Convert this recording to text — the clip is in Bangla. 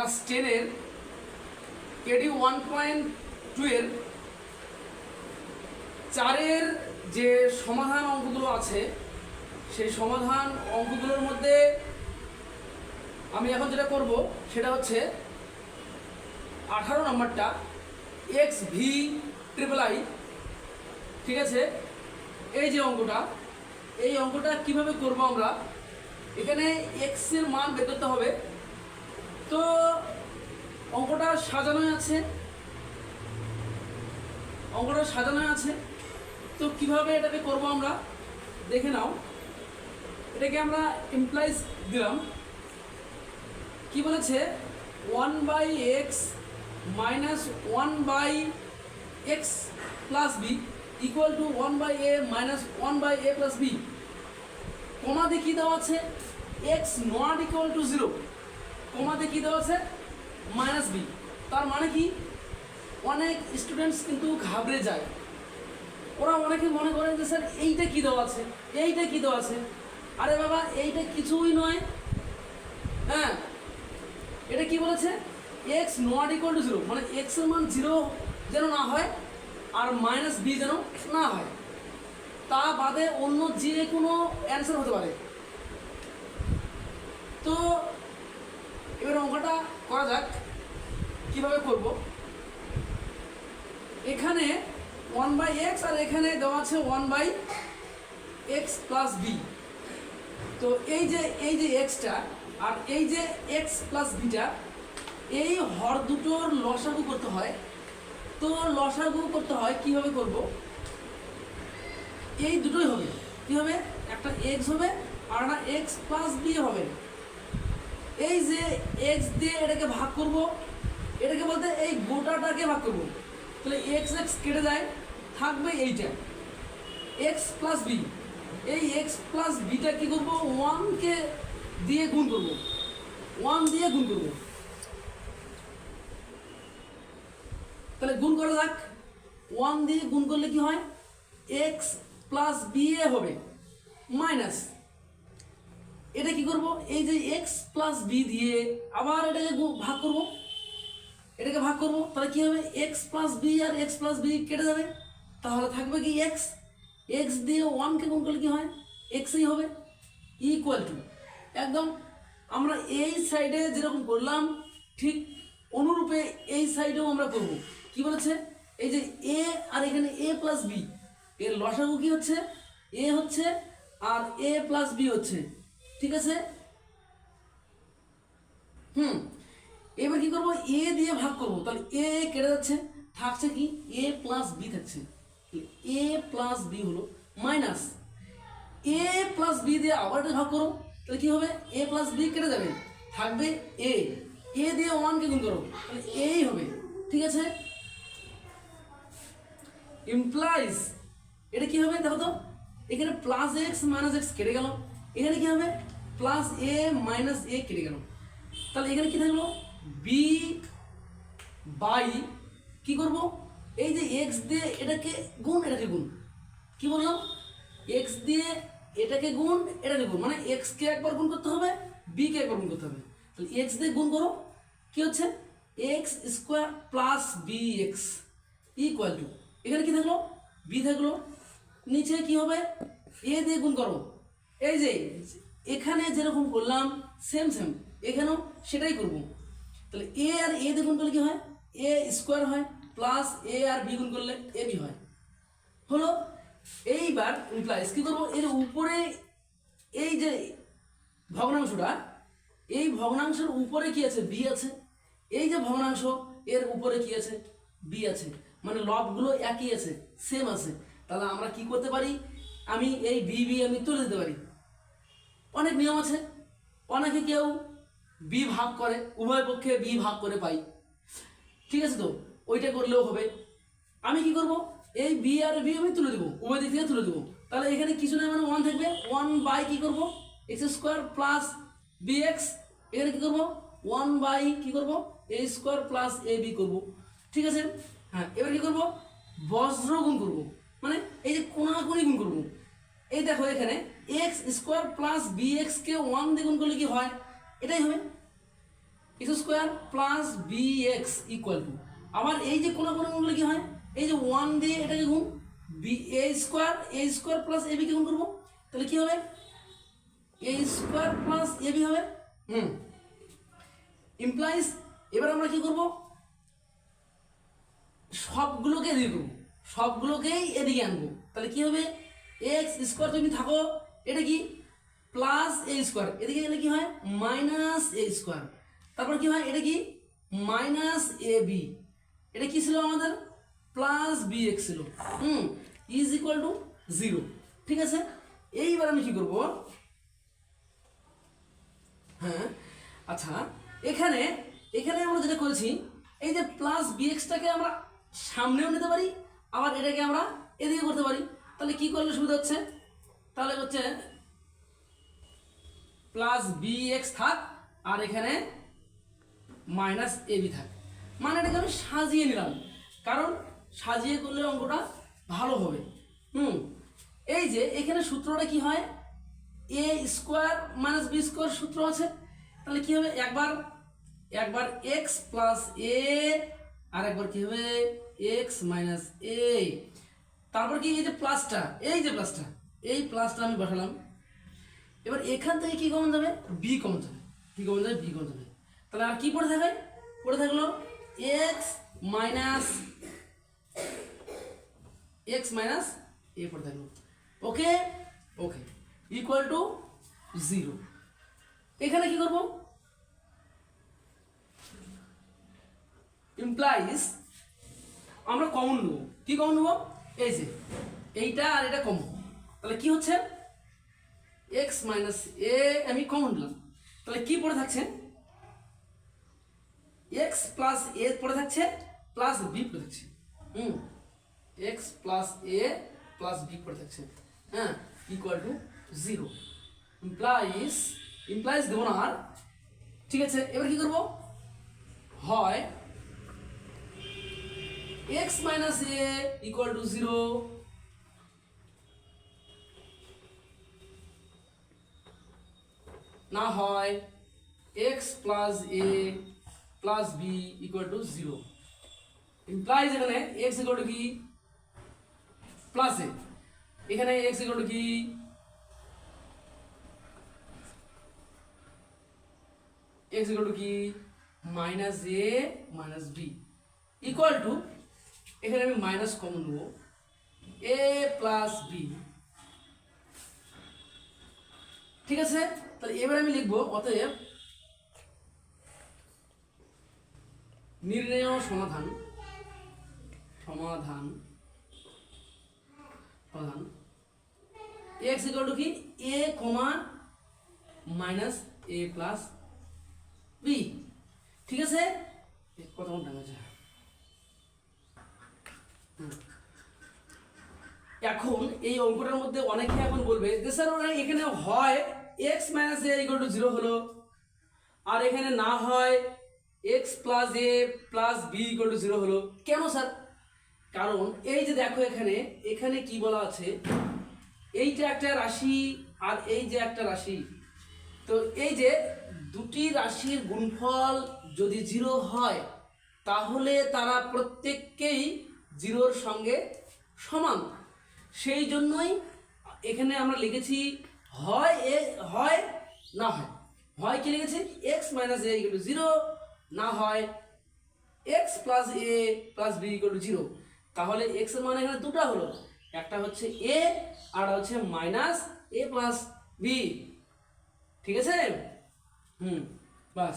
ক্লাস টেনের কেডি ওয়ান পয়েন্ট টুয়ের চারের যে সমাধান অঙ্কগুলো আছে, সেই সমাধান অঙ্কগুলোর মধ্যে আমি এখন যেটা করব সেটা হচ্ছে আঠারো নম্বরটা এক্স ভি ট্রিপল আই ঠিক আছে? এই যে অঙ্কটা, এই অঙ্কটা কীভাবে করব আমরা? এখানে এক্সের মান বের করতে হবে। তো অঙ্কটা সাজানোই আছে। অঙ্কটা সাজানোই আছে। তো কীভাবে এটাকে করব আমরা? দেখে নাও। এটাকে আমরা এমপ্লাইজ দিলাম। কি বলেছে? One by x minus one by x plus b equal to one by a minus one by a plus b কমাতে কি দেওয়া আছে। X not equal to zero কমাতে কি দেওয়া আছে? মাইনাস বি তার মানে কি? অনেক স্টুডেন্টস কিন্তু ঘাবড়ে যায়। ওরা অনেকে মনে করেন যে, স্যার, এইটা কী দেওয়া আছে? এইটা কী দেওয়া আছে? আরে বাবা, এইটা কিছুই নয়। হ্যাঁ? এটা কি বলেছে? X not equal to zero মানে এক্সের মান জিরো যেন না হয়, আর মাইনাস বি যেন না হয়। তা বাদে অন্য যে কোনো অ্যান্সার হতে পারে তো এবার অঙ্কটা করা যাক কীভাবে করব এখানে ওয়ান আর এখানে দেওয়া আছে one by x plus b তো এই যে এই যে এক্সটা আর এই যে এক্স প্লাস বিটা এই হর দুটোর লসাগু করতে হয়। তো লসাগু করতে হয়, কীভাবে করব? এই দুটোই হবে। কি হবে? একটা এক্স হবে আর না এক্স প্লাস বি হবে। এই যে এক্স দিয়ে এটাকে ভাগ করব, এটাকে বলতে এই গোটাটাকে ভাগ করব। তাহলে এক্স এক্স কেটে যায় থাকবে এইটা। এক্স প্লাস বি এই এক্স প্লাস বিটা কী করব? ওয়ানকে দিয়ে গুণ করব। ওয়ান দিয়ে গুণ করব। তাহলে গুণ করা যাক। ওয়ান দিয়ে গুণ করলে কি হয়? এক্স প্লাস বি এ হবে। মাইনাস এটা কি করব? এই যে এক্স প্লাস বি দিয়ে আবার এটাকে ভাগ করব। এটাকে ভাগ করব। তাহলে কি হবে? এক্স প্লাস বি আর এক্স প্লাস বি কেটে যাবে। তাহলে থাকবে কি এক্স এক্স দিয়ে ওয়ানকে গুণ করলে কি হয়? এক্সই হবে ইকুয়াল টু একদম আমরা এই সাইডে যেরকম করলাম, ঠিক অনুরূপে এই সাইডেও আমরা করব। কি বলেছে? এই যে এ আর এখানে এ প্লাস বি এর লসাগু কি হচ্ছে? এ হচ্ছে আর এ প্লাস বি হচ্ছে। ঠিক আছে? হুম, এবার কি করব? এ দিয়ে ভাগ করব। তাহলে এ কেটে যাচ্ছে, থাকছে কি? এ প্লাস বি থাকছে। এ প্লাস বি হলো মাইনাস এ প্লাস বি দিয়ে আবার ভাগ করো, তাহলে কি হবে? এ প্লাস বি কেটে যাবে। থাকবে এ এ দিয়ে ওয়ানকে গুণ করো, তাহলে এই হবে। ঠিক আছে? ইমপ্লাইজ এটা কি হবে? দেখো তো, এখানে প্লাস এক্স মাইনাস এক্স কেটে গেল। এখানে কি হবে? প্লাস এ মাইনাস এ কেটে গেল। তাহলে এখানে কি থাকল? বি বাই কি করব? এই যে এক্স দিয়ে এটাকে গুণ এটাকে গুণ। কি বললাম? এক্স দিয়ে এটাকে গুণ এটাকে গুণ। মানে এক্স কে একবার গুণ করতে হবে বি কে একবার গুণ করতে হবে। তাহলে এক্স দিয়ে গুণ করো, কি হচ্ছে? X square plus b x equal to এখানে কি থাকল? বি থাকল। নিচে কি হবে? এ দিয়ে গুণ করো। এই যে এখানে যেরকম করলাম সেম সেম এখানেও সেটাই করব। তাহলে এ আর এ দিয়ে গুণ করলে কি হয়? এ স্কোয়ার হয়। প্লাস এ আর বি গুণ করলে এ বি হয়। হলো, এইবার ইমপ্লাইজ কি করব? এর উপরে এই যে ভগ্নাংশটা, এই ভগ্নাংশের উপরে কি আছে? বি আছে। এই যে ভগ্নাংশ, এর উপরে কি আছে? বি আছে। মানে লবগুলো একই আছে সেম আছে। তাহলে আমরা কি করতে পারি? আমি এই বি বি আমি তুলে দিতে পারি। অনেক নিয়ম আছে। অনেকে কেউ বি ভাগ করে, উভয় পক্ষে বি ভাগ করে পাই। ঠিক আছে তো? ওইটা করলেও হবে। আমি কি করব? এই বি আর বি আমি তুলে দেবো। উভয় দিক থেকে তুলে দেবো। তাহলে এখানে কিছু না মানে ওয়ান থাকবে। ওয়ান বাই কি করব? X square plus b x এখানে কি করব? ওয়ান বাই কি করব? A square plus a b করব। ঠিক আছে? হ্যাঁ এবার কী করব? বজ্র গুণ করব। মানে এই যে কোনাকুনি গুণ করব। এই দেখো এখানে এক্স স্কোয়ার প্লাস বি এক্সকে ওয়ান দিয়ে গুণ করলে কি হয়? এটাই হবে। X square plus b x equal to আবার এই যে কোনো কোনো গুলো কি হয়? এই যে ওয়ান দিয়ে এটাকে গুণ b a square a square plus a বিকে গুণ করব। তাহলে কি হবে? A square plus a b হবে? হুম। ইমপ্লাইজ এবার আমরা কি করব? সবগুলোকে করব সবগুলোকেই এদিকে আনব। তাহলে কি হবে? এক্স স্কোয়ার তুমি থাকো, এটা কি? প্লাস এ স্কোয়ার এদিকে গেলে কি হয়? মাইনাস এ স্কোয়ার তারপর কি হয়? এটা কি? মাইনাস এ বি এটা কি ছিল আমাদের? প্লাস বি এক্স ছিল। Hmm is equal to zero ঠিক আছে? এইবার আমি কি করব? হ্যাঁ আচ্ছা এখানে এখানে আমরা যেটা করেছি, এই যে প্লাস বি এক্সটাকে আমরা সামনেও নিতে পারি, আবার এটাকে আমরা এদিকে করতে পারি। তাহলে কি করলে সুবিধা হচ্ছে? তাহলে হচ্ছে প্লাস বি এক্স থাক, আর এখানে মাইনাস এ বি থাক। মানে এটাকে আমি সাজিয়ে নিলাম। কারণ সাজিয়ে করলে অঙ্কটা ভালো হবে। হুম, এই যে এখানে সূত্রটা কি হয়? A square minus b square সূত্র আছে। তাহলে কি হবে? একবার একবার এক্স প্লাস এ আর একবার কি হবে? এক্স মাইনাস এ তারপর কি এই যে প্লাসটা এই যে প্লাসটা এই প্লাসটা আমি বসালাম। এবার এখান থেকে কি কমন যাবে? বি কমন যাবে। কি কমন যাবে? বি কমন যাবে। তাহলে আর কি পড়ে থাকে পড়ে থাকল x minus x minus a পড়ে থাকল okay okay equal to zero এখানে কি করব? ইমপ্লাইজ আমরা কমন নেব। কি কমন নেব? এই যে, এইটা আর এটা কমন তাহলে কি হচ্ছে? এক্স মাইনাস এ আমি কমন নিলাম। তাহলে কি পড়ে থাকছে? এক্স প্লাস এ পড়ে থাকছে প্লাস বি পড়ে থাকছে। হুম x plus a plus b পড়ে থাকছে। হ্যাঁ equal to zero implies implies দেবো না আর। ঠিক আছে, এবার কি করব? হয় x minus a equal to zero না হয় x plus a plus b equal to zero implies এখানে এক্স ইকুয়াল টু কি? প্লাস এ এখানে এক্স ইকুয়াল টু কি? এক্স ইকুয়াল টু কি? Minus a minus b equal to এখানে আমি মাইনাস কমন নেব। এ প্লাস বি ঠিক আছে? তাহলে এবার আমি লিখব, অতএব নির্ণয় সমাধান। সমাধান। প্রধান এক্স ইকুয়াল টু কি? A comma minus a plus b ঠিক আছে? কত ঘণ্টা হুম। এখন এই অঙ্কটার মধ্যে অনেকে এখন বলবে যে স্যার এখানে হয় x minus a equal to zero হলো, আর এখানে না হয় x plus a plus b equal to zero হলো। কেন স্যার কারণ এই যে দেখো এখানে এখানে কি বলা আছে? এইটা একটা রাশি আর এই যে একটা রাশি। তো এই যে দুটি রাশির গুণফল যদি জিরো হয়, তাহলে তারা প্রত্যেককেই জিরোর সঙ্গে সমান। সেই জন্যই এখানে আমরা লিখেছি, হয় এ হয় না হয়। হয় কি লিখেছি? এক্স মাইনাস এ জিরো না হয় x plus a plus b equal to zero তাহলে এক্সের মান এখানে দুটো হলো। একটা হচ্ছে এ আর হচ্ছে মাইনাস এ প্লাস বি ঠিক আছে? হুম, বাস।